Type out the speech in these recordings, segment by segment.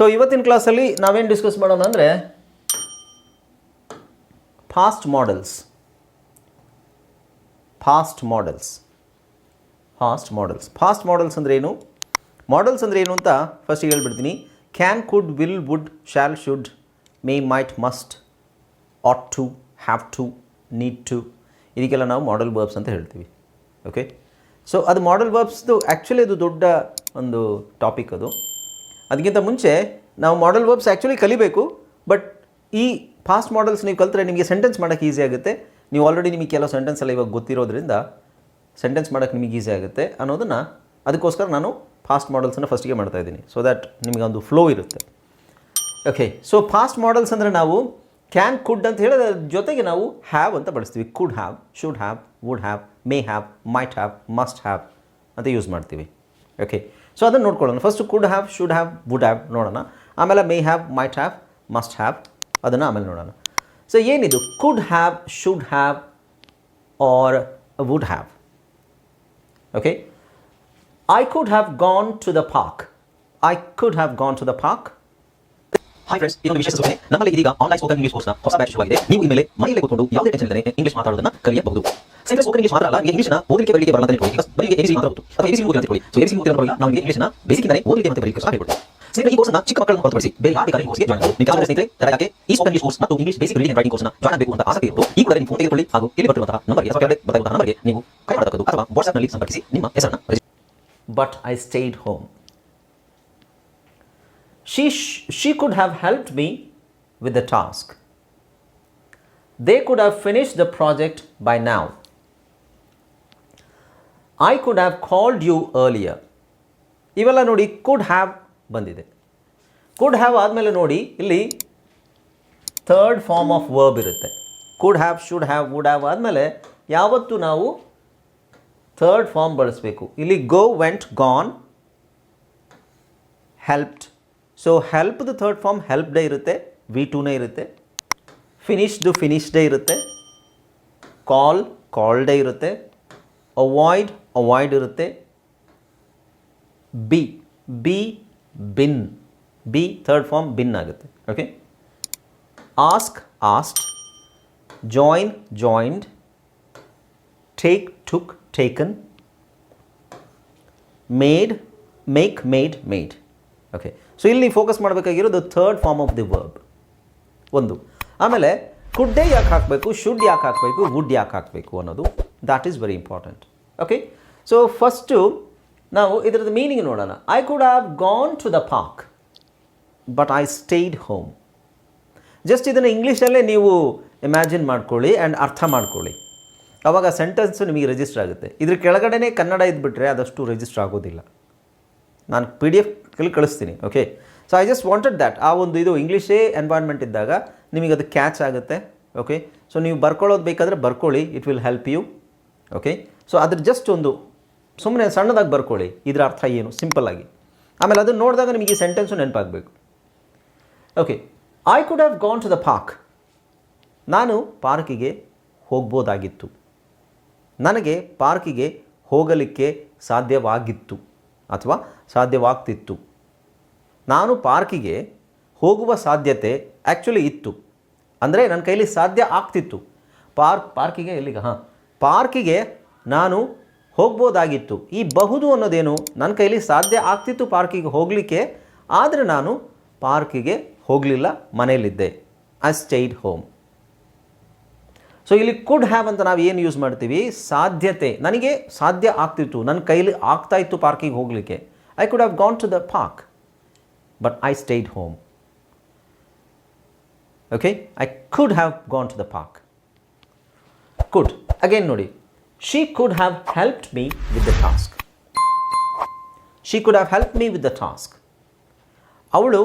So ಇವತ್ತಿನ ಕ್ಲಾಸಲ್ಲಿ ನಾವೇನು ಡಿಸ್ಕಸ್ ಮಾಡೋಣ ಅಂದರೆ fast modals fast modals fast modals fast modals ಅಂದರೆ ಏನು? ಮಾಡೆಲ್ಸ್ ಅಂದರೆ ಏನು ಅಂತ ಫಸ್ಟಿಗೆ ಹೇಳ್ಬಿಡ್ತೀನಿ. Can could will would shall should may might must ought to have to need to ಇದಕ್ಕೆಲ್ಲ ನಾವು ಮಾಡೆಲ್ ಬರ್ಬ್ಸ್ ಅಂತ ಹೇಳ್ತೀವಿ. ಓಕೆ ಸೊ ಅದು ಮಾಡೆಲ್ ಬರ್ಬ್ಸ್ದು ಆ್ಯಕ್ಚುಲಿ ಅದು ದೊಡ್ಡ ಒಂದು ಟಾಪಿಕ್ ಅದು. ಅದಕ್ಕಿಂತ ಮುಂಚೆ ನಾವು ಮಾಡಲ್ ವರ್ಬ್ಸ್ ಆ್ಯಕ್ಚುಲಿ ಕಲಿಬೇಕು ಬಟ್ ಈ ಫಾಸ್ಟ್ ಮಾಡಲ್ಸ್ ನೀವು ಕಲಿತ್ರೆ ನಿಮಗೆ ಸೆಂಟೆನ್ಸ್ ಮಾಡೋಕ್ಕೆ ಈಸಿ ಆಗುತ್ತೆ. ನೀವು ಆಲ್ರೆಡಿ ನಿಮಗೆ ಕೆಲವು ಸೆಂಟೆನ್ಸ್ ಎಲ್ಲ ಇವಾಗ ಗೊತ್ತಿರೋದ್ರಿಂದ ಸೆಂಟೆನ್ಸ್ ಮಾಡೋಕ್ಕೆ ನಿಮಗೆ ಈಸಿ ಆಗುತ್ತೆ ಅನ್ನೋದನ್ನು ಅದಕ್ಕೋಸ್ಕರ ನಾನು ಫಾಸ್ಟ್ ಮಾಡಲ್ಸನ್ನು ಫಸ್ಟಿಗೆ ಮಾಡ್ತಾ ಇದ್ದೀನಿ ಸೊ ದ್ಯಾಟ್ ನಿಮಗೆ ಒಂದು ಫ್ಲೋ ಇರುತ್ತೆ. ಓಕೆ ಸೊ ಫಾಸ್ಟ್ ಮಾಡಲ್ಸ್ ಅಂದರೆ ನಾವು ಕ್ಯಾನ್ ಕುಡ್ ಅಂತ ಹೇಳಿದ ಜೊತೆಗೆ ನಾವು ಹ್ಯಾವ್ ಅಂತ ಬಳಸ್ತೀವಿ. Could have should have would have may have might have must have ಅಂತ ಯೂಸ್ ಮಾಡ್ತೀವಿ. ಓಕೆ ಸೊ ಅದನ್ನು ನೋಡ್ಕೊಳ್ಳೋಣ. First could have should have would have ನೋಡೋಣ. ಆಮೇಲೆ may have might have must have ಅದನ್ನು ಆಮೇಲೆ ನೋಡೋಣ. ಸೊ ಏನಿದು? Could have should have or would have okay I could have gone to the park I could have gone to the park hi friends ಇದೊಂದು ವಿಶೇಷ ಸೂಚನೆ ನಮ್ಮಲ್ಲಿ ಇದೀಗ online spoken English ಕೋರ್ಸ್ನ ಹೊಸ ಬ್ಯಾಚ್ ಶುರುವಾಗಿದೆ. ನೀವು ಇನ್ಮೇಲೆ ಮನೆಯಲ್ಲೇ ಕೂತ್ಕೊಂಡು ಯಾವುದೇ ಟೆನ್ಷನ್ ಇಲ್ಲದೆ ಇಂಗ್ಲಿಷ್ ಮಾತಾಡೋದನ್ನ ಕಲಿಯಬಹುದು. ಸೆಂಟ್ರಲ್ ಸ್ಪೋಕನ್ ಇಂಗ್ಲಿಷ್ ಮಾತ್ರ ಅಲ್ಲ ನಿಮಗೆ ಇಂಗ್ಲಿಷ್ನ ಓದಲಿಕ್ಕೆ ಬರಲಿಕ್ಕೆ ಬರಲ್ಲ ಅಂತ ಇಟ್ಕೊಳ್ಳಿ ಈಗ ಬರೀ ಎಬಿಸಿ ಮಾತ್ರ ಗೊತ್ತು ಅಥವಾ ಎಬಿಸಿ ಓದಿ ಅಂತ ಇಟ್ಕೊಳ್ಳಿ ಸೊ ಎಬಿಸಿ ಓದಿ ಅಂತ ನಾವು ನಿಮಗೆ ಇಂಗ್ಲಿಷ್ನ ಬೇಸಿಕ್ ಇಂದಾನೆ ಓದಲಿಕ್ಕೆ ಮತ್ತೆ ಬರಲಿಕ್ಕೆ ಸಹ ಹೇಳ್ಕೊಡ್ತೀವಿ ಸ್ನೇಹಿತರೆ ಈ ಕೋರ್ಸ್ನ ಚಿಕ್ಕ ಮಕ್ಕಳನ್ನು ಹೊರತುಪಡಿಸಿ ಬೇರೆ ಯಾವ ಬೇಕಾದ್ರೆ ಈ ಕೋರ್ಸ್ಗೆ ಜಾಯ್ನ್ ಆಗಬಹುದು ನೀವು ಕೆಲವು ಸ್ನೇಹಿತರೆ ತರಗತಿಗೆ ಈ ಸ್ಪೋಕನ್ ಇಂಗ್ಲಿಷ್ ಕೋರ್ಸ್ ಮತ್ತು ಇಂಗ್ಲಿಷ್ ಬೇಸಿಕ್ ರೀಡಿಂಗ್ ರೈಟಿಂಗ್ ಕೋರ್ಸ್ನ ಜಾಯ್ನ್ ಆಗಬೇಕು ಅಂತ ಆಸಕ್ತಿ ಇತ್ತು ಈ ಕೂಡ ನಿಮ್ಮ ಫೋನ್ ತೆಗೆದುಕೊಳ್ಳಿ ಹಾಗೂ ಇಲ್ಲಿ ಬರುವಂತಹ ನಂಬರ್ಗೆ ಅಥವಾ ಕೆಳಗಡೆ ಬರುವಂತಹ ನಂಬರ್ಗೆ ನೀವು ಕರೆ ಮಾಡಬಹುದು ಅಥವಾ ವಾಟ್ಸ್ಆಪ್ನಲ್ಲಿ ಸಂಪರ್ಕಿಸಿ ನಿಮ್ಮ ಹೆಸರನ್ನು register but I stayed home. She, sh- she could have helped me with the task. They could have finished the project by now. I could have called you earlier ಇವೆಲ್ಲ ನೋಡಿ ಕುಡ್ ಹ್ಯಾವ್ ಬಂದಿದೆ. Could have ಆದಮೇಲೆ ನೋಡಿ ಇಲ್ಲಿ third form of verb ಇರುತ್ತೆ. Could have should have would have ಆದಮೇಲೆ ಯಾವತ್ತು ನಾವು ಥರ್ಡ್ ಫಾರ್ಮ್ ಬಳಸಬೇಕು. ಇಲ್ಲಿ go went gone helped so the third form helped ಇರುತ್ತೆ. ವಿ ಟೂನೇ ಇರುತ್ತೆ. ಫಿನಿಶ್ಡು ಫಿನಿಶ್ ಡೇ ಇರುತ್ತೆ. ಕಾಲ್ ಕಾಲ್ ಡೇ ಇರುತ್ತೆ. ಅವಾಯ್ಡ್ ಅವಾಯ್ಡ್ ಇರುತ್ತೆ. Be be been be third form been ಆಗುತ್ತೆ. Okay ask asked join joined take took taken made make made made okay so ಇಲ್ಲಿ focus ಮಾಡಬೇಕಾಗಿರೋದು third form of the verb ಒಂದು. ಆಮೇಲೆ ಕುಡ್ಡೇ ಯಾಕೆ ಹಾಕಬೇಕು? Should ಯಾಕೆ ಹಾಕಬೇಕು? ವುಡ್ ಯಾಕೆ ಹಾಕಬೇಕು ಅನ್ನೋದು. That is very important okay so first ನಾವು ಇದರದ್ದು ಮೀನಿಂಗ್ ನೋಡೋಣ. I could have gone to the park but I stayed home just ಇದನ್ನು ಇಂಗ್ಲೀಷಲ್ಲೇ ನೀವು ಇಮ್ಯಾಜಿನ್ ಮಾಡ್ಕೊಳ್ಳಿ ಆ್ಯಂಡ್ ಅರ್ಥ ಮಾಡ್ಕೊಳ್ಳಿ. ಆವಾಗ ಸೆಂಟೆನ್ಸು ನಿಮಗೆ ರಿಜಿಸ್ಟರ್ ಆಗುತ್ತೆ. ಇದ್ರ ಕೆಳಗಡೆನೇ ಕನ್ನಡ ಇದ್ಬಿಟ್ರೆ ಅದಷ್ಟು ರಿಜಿಸ್ಟರ್ ಆಗೋದಿಲ್ಲ. ನಾನು ಪಿ ಡಿ ಎಫ್ ಕಳಿಸ್ತೀನಿ okay so I just wanted that ಆ ಒಂದು ಇದು ಇಂಗ್ಲೀಷೇ ಎನ್ವೈರ್ಮೆಂಟ್ ಇದ್ದಾಗ ನಿಮಗೆ ಅದು ಕ್ಯಾಚ್ ಆಗುತ್ತೆ ಓಕೆ ಸೊ ನೀವು ಬರ್ಕೊಳ್ಳೋದು ಬೇಕಾದರೆ ಬರ್ಕೊಳ್ಳಿ. It will help you okay so ಅದ್ರ ಜಸ್ಟ್ ಒಂದು ಸುಮ್ಮನೆ ಸಣ್ಣದಾಗಿ ಬರ್ಕೊಳ್ಳಿ. ಇದರ ಅರ್ಥ ಏನು? ಸಿಂಪಲ್ಲಾಗಿ ಆಮೇಲೆ ಅದನ್ನು ನೋಡಿದಾಗ ನಿಮಗೆ ಈ sentence ನೆನಪಾಗಬೇಕು. Okay I could have gone to the park ನಾನು ಪಾರ್ಕಿಗೆ ಹೋಗ್ಬೋದಾಗಿತ್ತು. ನನಗೆ ಪಾರ್ಕಿಗೆ ಹೋಗಲಿಕ್ಕೆ ಸಾಧ್ಯವಾಗಿತ್ತು ಅಥವಾ ಸಾಧ್ಯವಾಗ್ತಿತ್ತು. ನಾನು ಪಾರ್ಕಿಗೆ ಹೋಗುವ ಸಾಧ್ಯತೆ ಆ್ಯಕ್ಚುಲಿ ಇತ್ತು. ಅಂದರೆ ನನ್ನ ಕೈಲಿ ಸಾಧ್ಯ ಆಗ್ತಿತ್ತು. ಪಾರ್ಕ್, ಪಾರ್ಕಿಗೆ ಎಲ್ಲಿಗೆ? ಹಾಂ. ಪಾರ್ಕಿಗೆ ನಾನು ಹೋಗ್ಬೋದಾಗಿತ್ತು. ಈ ಬಹುದು ಅನ್ನೋದೇನು ನನ್ನ ಕೈಲಿ ಸಾಧ್ಯ ಆಗ್ತಿತ್ತು ಪಾರ್ಕಿಗೆ ಹೋಗಲಿಕ್ಕೆ? ಆದರೆ ನಾನು ಪಾರ್ಕಿಗೆ ಹೋಗಲಿಲ್ಲ, ಮನೆಯಲ್ಲಿದ್ದೆ. ಐ ಸ್ಟೇಡ್ ಹೋಮ್ ಸೊ ಇಲ್ಲಿ ಕುಡ್ ಹ್ಯಾವ್ ಅಂತ ನಾವು ಏನು ಯೂಸ್ ಮಾಡ್ತೀವಿ? ಸಾಧ್ಯತೆ. ನನಗೆ ಸಾಧ್ಯ ಆಗ್ತಿತ್ತು. ನನ್ನ ಕೈಲಿ ಆಗ್ತಾ ಇತ್ತು ಪಾರ್ಕಿಗೆ ಹೋಗಲಿಕ್ಕೆ. I could have gone to the park but I stayed home okay I could have gone to the park could again ನೋಡಿ. She could have helped me with the task she could have help me with the task ಅವಳು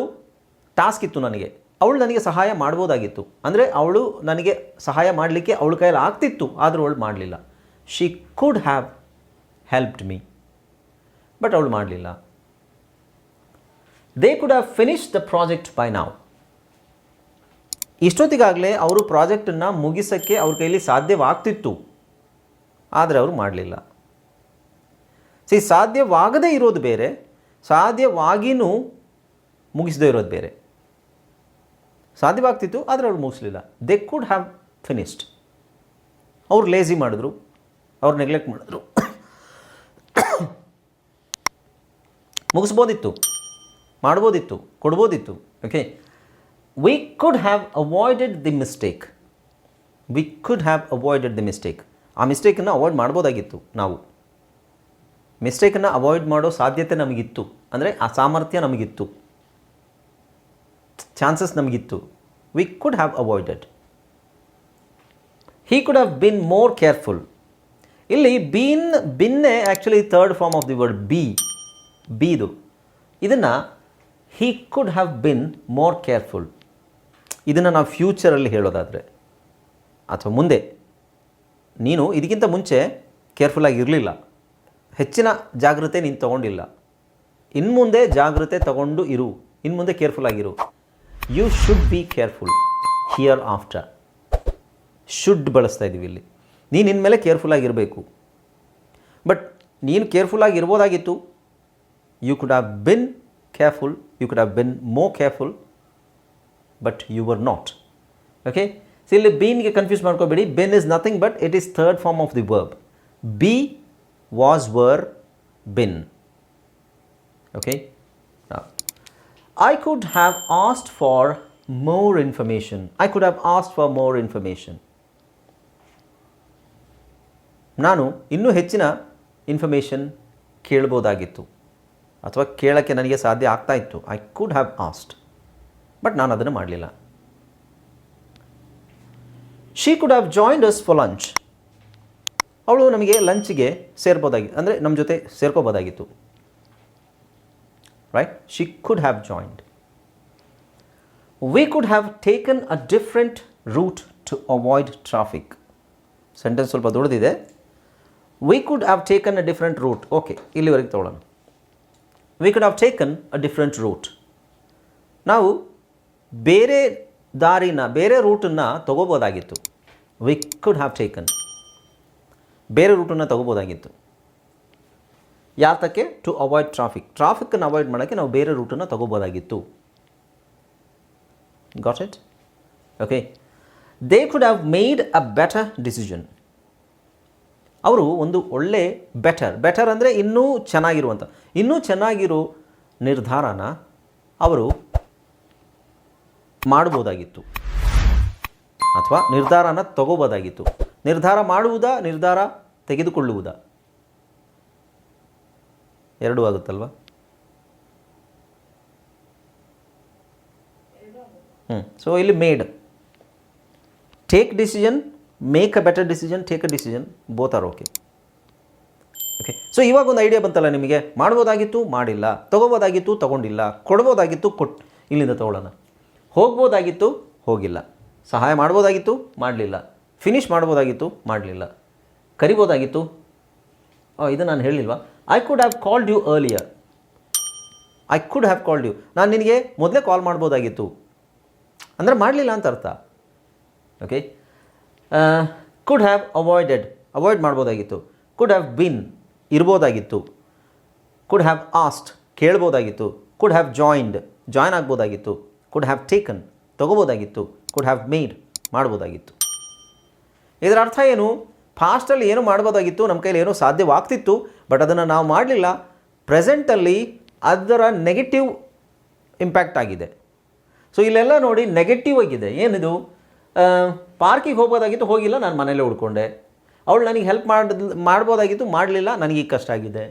task ಇತ್ತು ನನಗೆ. ಅವಳು ನನಗೆ ಸಹಾಯ ಮಾಡ್ಬೋದಾಗಿತ್ತು. ಅಂದರೆ ಅವಳು ನನಗೆ ಸಹಾಯ ಮಾಡಲಿಕ್ಕೆ ಅವಳ ಕೈಯಲ್ಲಿ ಆಗ್ತಿತ್ತು, ಆದರೂ ಅವಳು ಮಾಡಲಿಲ್ಲ. She could have helped me but ಅವಳು ಮಾಡಲಿಲ್ಲ. They could have finish the project by ನಾವು ಇಷ್ಟೊತ್ತಿಗಾಗಲೇ ಅವರು ಪ್ರಾಜೆಕ್ಟನ್ನು ಮುಗಿಸೋಕ್ಕೆ ಅವ್ರ ಕೈಯಲ್ಲಿ ಸಾಧ್ಯವಾಗ್ತಿತ್ತು. ಆದರೆ ಅವರು ಮಾಡಲಿಲ್ಲ. ಸಿ ಸಾಧ್ಯವಾಗದೇ ಇರೋದು ಬೇರೆ ಸಾಧ್ಯವಾಗಿಯೂ ಮುಗಿಸದೇ ಇರೋದು ಬೇರೆ. ಸಾಧ್ಯವಾಗ್ತಿತ್ತು, ಆದರೆ ಅವ್ರು ಮುಗಿಸ್ಲಿಲ್ಲ. ದೆ ಕುಡ್ ಹ್ಯಾವ್ ಫಿನಿಶ್ಡ್ ಅವ್ರು ಲೇಜಿ ಮಾಡಿದ್ರು, ಅವ್ರು ನೆಗ್ಲೆಕ್ಟ್ ಮಾಡಿದ್ರು. ಮುಗಿಸ್ಬೋದಿತ್ತು, ಮಾಡ್ಬೋದಿತ್ತು, ಕೊಡ್ಬೋದಿತ್ತು okay we could have avoided the mistake we could have avoided the mistake ಆ ಮಿಸ್ಟೇಕನ್ನು ಅವಾಯ್ಡ್ ಮಾಡ್ಬೋದಾಗಿತ್ತು ನಾವು. ಮಿಸ್ಟೇಕನ್ನು ಅವಾಯ್ಡ್ ಮಾಡೋ ಸಾಧ್ಯತೆ ನಮಗಿತ್ತು. ಅಂದರೆ ಆ ಸಾಮರ್ಥ್ಯ ನಮಗಿತ್ತು. Chances ನಮಗಿತ್ತು. We could have avoided he could have been more careful ಇಲ್ಲಿ been ಬಿನ್ನೇ actually third form of the word be ಬೀದು ಇದನ್ನು he could have been more careful ಇದನ್ನು ನಾವು ಫ್ಯೂಚರಲ್ಲಿ ಹೇಳೋದಾದರೆ. ಅಥವಾ ಮುಂದೆ. ನೀನು ಇದಕ್ಕಿಂತ ಮುಂಚೆ ಕೇರ್ಫುಲ್ಲಾಗಿ ಇರಲಿಲ್ಲ. ಹೆಚ್ಚಿನ ಜಾಗ್ರತೆ ನೀನು ತಗೊಂಡಿಲ್ಲ. ಇನ್ನು ಮುಂದೆ ಜಾಗ್ರತೆ ತಗೊಂಡು ಇರು. ಇನ್ನು ಮುಂದೆ careful ಆಗಿರು you should be careful hereafter should ಬಳಸ್ತಾ ಇದ್ದೀವಿ ಇಲ್ಲಿ. ನೀನು ಇನ್ಮೇಲೆ ಕೇರ್ಫುಲ್ ಆಗಿರಬೇಕು ಬಟ್ ನೀನು careful ಆಗಿರ್ಬೋದಾಗಿತ್ತು you could have been careful you could have been more careful but you were not okay so ಇಲ್ಲಿ ಬೀನ್ಗೆ ಕನ್ಫ್ಯೂಸ್ ಮಾಡ್ಕೋಬೇಡಿ. Been is nothing but it is third form of the verb be was were been okay I could have asked for more information. I could have asked for more information. ನಾನು ಇನ್ನೂ ಹೆಚ್ಚಿನ information ಕೇಳ್ಬೋದಾಗಿತ್ತು. ಅಥವಾ ಕೇಳೋಕ್ಕೆ ನನಗೆ ಸಾಧ್ಯ ಆಗ್ತಾ ಇತ್ತು. I could have asked but ನಾನು ಅದನ್ನು ಮಾಡಲಿಲ್ಲ. She could have joined us for lunch ಅವಳು ನಮಗೆ ಲಂಚ್ಗೆ ಸೇರ್ಬೋದಾಗಿತ್ತು ಅಂದರೆ ನಮ್ಮ ಜೊತೆ ಸೇರ್ಕೋಬೋದಾಗಿತ್ತು. Right She could have joined we could have taken a different route to avoid traffic sentence ಸ್ವಲ್ಪ ದೊಡ್ಡದಿದೆ. We could have taken a different route okay ಇಲ್ಲಿವರೆಗೆ ತೊಗೊಳ್ಳೋಣ. We could have taken a different route ನಾವು ಬೇರೆ ದಾರಿನ ಬೇರೆ ರೂಟನ್ನು ತಗೋಬೋದಾಗಿತ್ತು. ವಿ ಕುಡ್ ಹ್ಯಾವ್ ಟೇಕನ್ ಬೇರೆ ರೂಟನ್ನು ತಗೋಬೋದಾಗಿತ್ತು. ಯಾತಕ್ಕೆ? ಟು ಅವಾಯ್ಡ್ ಟ್ರಾಫಿಕ್ ಟ್ರಾಫಿಕ್ಕನ್ನು ಅವಾಯ್ಡ್ ಮಾಡೋಕ್ಕೆ ನಾವು ಬೇರೆ ರೂಟನ್ನು ತಗೋಬೋದಾಗಿತ್ತು. Got it okay they could have made a better decision ಅವರು ಒಂದು ಒಳ್ಳೆ ಬೆಟರ್ ಬೆಟರ್ ಅಂದರೆ ಇನ್ನೂ ಚೆನ್ನಾಗಿರುವಂಥ ಇನ್ನೂ ಚೆನ್ನಾಗಿರೋ ನಿರ್ಧಾರನ ಅವರು ಮಾಡ್ಬೋದಾಗಿತ್ತು ಅಥವಾ ನಿರ್ಧಾರನ ತಗೋಬೋದಾಗಿತ್ತು ನಿರ್ಧಾರ ಮಾಡುವುದಾ, ನಿರ್ಧಾರ ತೆಗೆದುಕೊಳ್ಳುವುದಾ? ಎರಡೂ ಆಗುತ್ತಲ್ವ? ಹ್ಞೂ ಸೊ ಇಲ್ಲಿ made take decision make a better decision take a decision both are okay okay so ಇವಾಗ ಒಂದು ಐಡಿಯಾ ಬಂತಲ್ಲ ನಿಮಗೆ, ಮಾಡ್ಬೋದಾಗಿತ್ತು, ಮಾಡಿಲ್ಲ ತಗೋಬೋದಾಗಿತ್ತು ತೊಗೊಂಡಿಲ್ಲ, ಕೊಡ್ಬೋದಾಗಿತ್ತು, ಕೊಟ್, ಇಲ್ಲಿಂದ ತೊಗೊಳ್ಳೋಣ. ಹೋಗ್ಬೋದಾಗಿತ್ತು, ಹೋಗಿಲ್ಲ. ಸಹಾಯ ಮಾಡ್ಬೋದಾಗಿತ್ತು, ಮಾಡಲಿಲ್ಲ. ಫಿನಿಷ್ ಮಾಡ್ಬೋದಾಗಿತ್ತು, ಮಾಡಲಿಲ್ಲ. ಕರಿಬೋದಾಗಿತ್ತು? ಇದು ನಾನು ಹೇಳಿಲ್ವಾ? I could have called you earlier I could have called you ನಾನು ನಿನಗೆ ಮೊದಲೇ ಕಾಲ್ ಮಾಡ್ಬೋದಾಗಿತ್ತು. ಅಂದರೆ ಮಾಡಲಿಲ್ಲ ಅಂತ ಅರ್ಥ. Okay could have avoided avoid ಮಾಡ್ಬೋದಾಗಿತ್ತು. Could have been ಇರ್ಬೋದಾಗಿತ್ತು. ಕುಡ್ ಹ್ಯಾವ್ ಆಸ್ಟ್ ಕೇಳ್ಬೋದಾಗಿತ್ತು. ಕುಡ್ ಹ್ಯಾವ್ ಜಾಯಿಂಡ್ ಜಾಯ್ನ್ ಆಗ್ಬೋದಾಗಿತ್ತು. ಕುಡ್ ಹ್ಯಾವ್ ಟೇಕನ್ ತಗೋಬೋದಾಗಿತ್ತು ಕುಡ್ ಹ್ಯಾವ್ ಮೇಡ್ ಮಾಡ್ಬೋದಾಗಿತ್ತು. ಇದರ ಅರ್ಥ ಏನು? ಫಾಸ್ಟಲ್ಲಿ ಏನು ಮಾಡ್ಬೋದಾಗಿತ್ತು? ನಮ್ಮ ಕೈಯಲ್ಲಿ ಏನೋ ಸಾಧ್ಯವಾಗ್ತಿತ್ತು ಬಟ್ ಅದನ್ನು ನಾವು ಮಾಡಲಿಲ್ಲ. ಪ್ರೆಸೆಂಟಲ್ಲಿ ಅದರ ನೆಗೆಟಿವ್ ಇಂಪ್ಯಾಕ್ಟ್ ಆಗಿದೆ. ಸೊ ಇಲ್ಲೆಲ್ಲ ನೋಡಿ ನೆಗೆಟಿವ್ ಆಗಿದೆ. ಏನಿದು? ಪಾರ್ಕಿಗೆ ಹೋಗ್ಬೋದಾಗಿತ್ತು, ಹೋಗಿಲ್ಲ, ನಾನು ಮನೇಲೇ ಉಳ್ಕೊಂಡೆ. ಅವಳು ನನಗೆ ಹೆಲ್ಪ್ ಮಾಡ್, ಮಾಡ್ಬೋದಾಗಿತ್ತು, ಮಾಡಲಿಲ್ಲ, ನನಗೆ ಈಗ ಕಷ್ಟ ಆಗಿದೆ.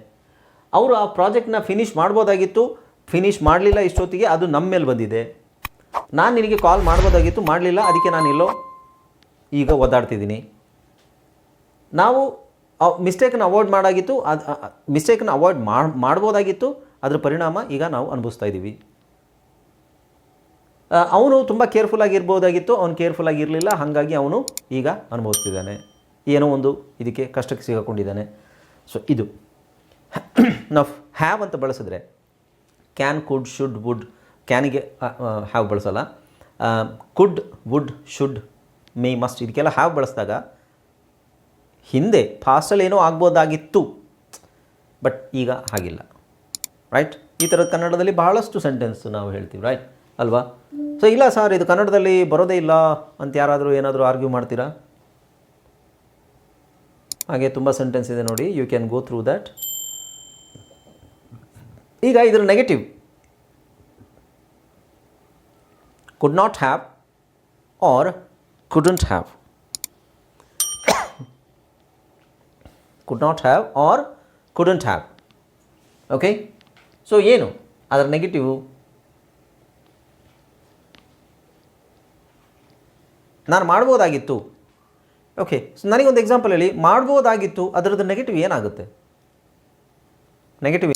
ಅವರು ಆ ಪ್ರಾಜೆಕ್ಟ್ನ ಫಿನಿಷ್ ಮಾಡ್ಬೋದಾಗಿತ್ತು ಫಿನಿಷ್ ಮಾಡಲಿಲ್ಲ ಇಷ್ಟೊತ್ತಿಗೆ, ಅದು ನಮ್ಮ ಮೇಲೆ ಬಂದಿದೆ. ನಾನು ನಿನಗೆ ಕಾಲ್ ಮಾಡ್ಬೋದಾಗಿತ್ತು, ಮಾಡಲಿಲ್ಲ, ಅದಕ್ಕೆ ನಾನು ಇಲ್ಲೋ ಈಗ ಒದ್ದಾಡ್ತಿದ್ದೀನಿ. ನಾವು ಮಿಸ್ಟೇಕನ್ನ ಅವಾಯ್ಡ್ ಮಾಡಾಗಿತ್ತು, ಅದು ಮಿಸ್ಟೇಕನ್ನ ಅವಾಯ್ಡ್ ಮಾಡ್ಬೋದಾಗಿತ್ತು, ಅದರ ಪರಿಣಾಮ ಈಗ ನಾವು ಅನುಭವಿಸ್ತಾ ಇದ್ದೀವಿ. ಅವನು ತುಂಬ ಕೇರ್ಫುಲ್ ಆಗಿರ್ಬೋದಾಗಿತ್ತು, ಅವನು ಕೇರ್ಫುಲ್ ಆಗಿರಲಿಲ್ಲ, ಹಾಗಾಗಿ ಅವನು ಈಗ ಅನುಭವಿಸ್ತಿದ್ದಾನೆ. ಏನೋ ಒಂದು ಇದಕ್ಕೆ ಕಷ್ಟಕ್ಕೆ ಸಿಗಕೊಂಡಿದ್ದಾನೆ ಸೊ ಇದು. ನಾವು ಹ್ಯಾವ್ ಅಂತ ಬಳಸಿದ್ರೆ ಕ್ಯಾನ್ ಕುಡ್ ಶುಡ್ ವುಡ್ ಕ್ಯಾನಿಗೆ have ಬಳಸಲ್ಲ. Could would should may must ಇದಕ್ಕೆಲ್ಲ ಹ್ಯಾವ್ ಬಳಸಿದಾಗ ಹಿಂದೆ ಫಾಸ್ಟಲ್ಲಿ ಏನೋ ಆಗ್ಬೋದಾಗಿತ್ತು. ಬಟ್ ಈಗ ಹಾಗಿಲ್ಲ. ರೈಟ್ ಈ ಥರದ ಕನ್ನಡದಲ್ಲಿ ಬಹಳಷ್ಟು ಸೆಂಟೆನ್ಸ್ ನಾವು ಹೇಳ್ತೀವಿ ರೈಟ್ ಅಲ್ವಾ? ಸೊ ಇಲ್ಲ ಸರ್ ಇದು ಕನ್ನಡದಲ್ಲಿ ಬರೋದೇ ಇಲ್ಲ ಅಂತ ಯಾರಾದರೂ ಏನಾದರೂ ಆರ್ಗ್ಯೂ ಮಾಡ್ತೀರಾ? ಹಾಗೆ ತುಂಬ ಸೆಂಟೆನ್ಸ್ ಇದೆ ನೋಡಿ you can go through that ಈಗ ಇದರ negative could not have or couldn't have. could not have or couldn't have. Okay? So, ಏನು ಅದರ ನೆಗೆಟಿವ್ ನಾನು ಮಾಡ್ಬೋದಾಗಿತ್ತು ಓಕೆ ಸೊ ನನಗೊಂದು ಎಕ್ಸಾಂಪಲ್ ಹೇಳಿ ಮಾಡ್ಬೋದಾಗಿತ್ತು ಅದರದ್ದು ನೆಗೆಟಿವ್ ಏನಾಗುತ್ತೆ ನೆಗೆಟಿವ್